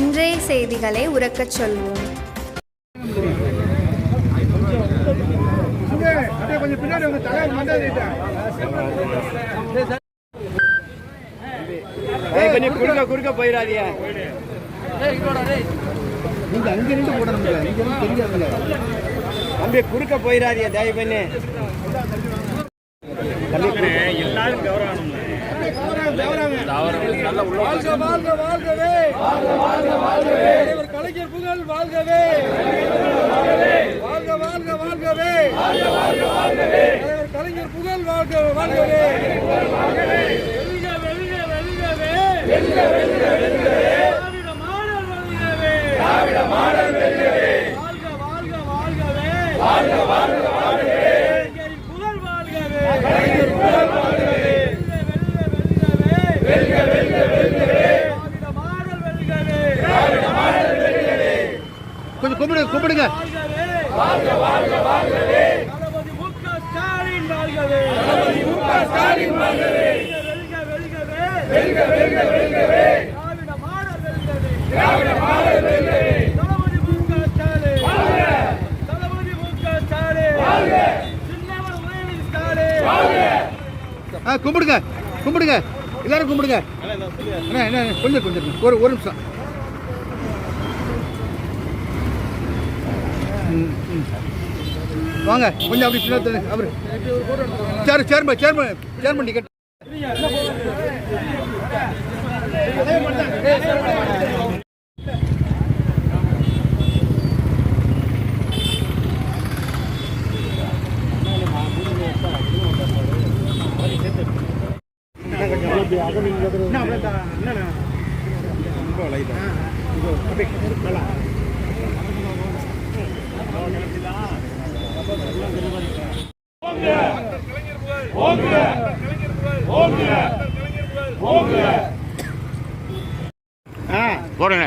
இன்றைய செய்திகளை உறக்கச் சொல்வோம். கொஞ்சம் குறுக்க குறுக்க போயிடாதீங்க. நீங்க அங்க இருந்து போடணும்ல குறுக்க தயவு பண்ணி வாழ்க வாழ்க வாழ்கவே. கலைஞர் புகழ் வாழ்கவே. வாழ்க வாழ்க வாழ்கவே. தலைவர் கலைஞர் புகழ் வாழ்க வாழ்கவே. வெல்க வெல்க வெல்கவே மாடல் வெல்கவே திராவிட மாடல் வெல்கவே வாழ்க வாழ்க வாழ்கவே வாழ்க வாழ்க வாழ்கவே கலைஞரின் புகழ் வாழ்கவே கலைஞர் புகழ் வாழ்கவே வெல்க வெல்க வெல்கவே திராவிட மாடல் வெல்கவே திராவிட மாடல் வெல்கவே கொஞ்சம் கும்பிடுங்க கும்பிடுங்க வாழ்க வாழ்க வாழ்கவே தளபதி மு க ஸ்டாலின் வாழ்கவே தளபதி மு க ஸ்டாலின் வாழ்கவே வெல்க வெல்கவே வெல்க வெல்க வெல்கவே திராவிட மாடல் வெல்கவே திராவிட மாடல் வெல்கவே தளபதி மு க ஸ்டாலின் வாழ்க தளபதி மு க ஸ்டாலின் வாழ்க சின்னவர் உதயநிதி வாழ்க. ஆ கும்பிடுங்க கும்பிடுங்க. எல்லாரும் கும்பிடுங்க. அண்ணா என்ன என்ன, கொஞ்சம் கொஞ்சம். ஒரு ஒரு நிமிஷம். வாங்க கொஞ்சம் அப்படி பின்னாடி அவர். Chair chairman chairman chairman ticket போடுங்க.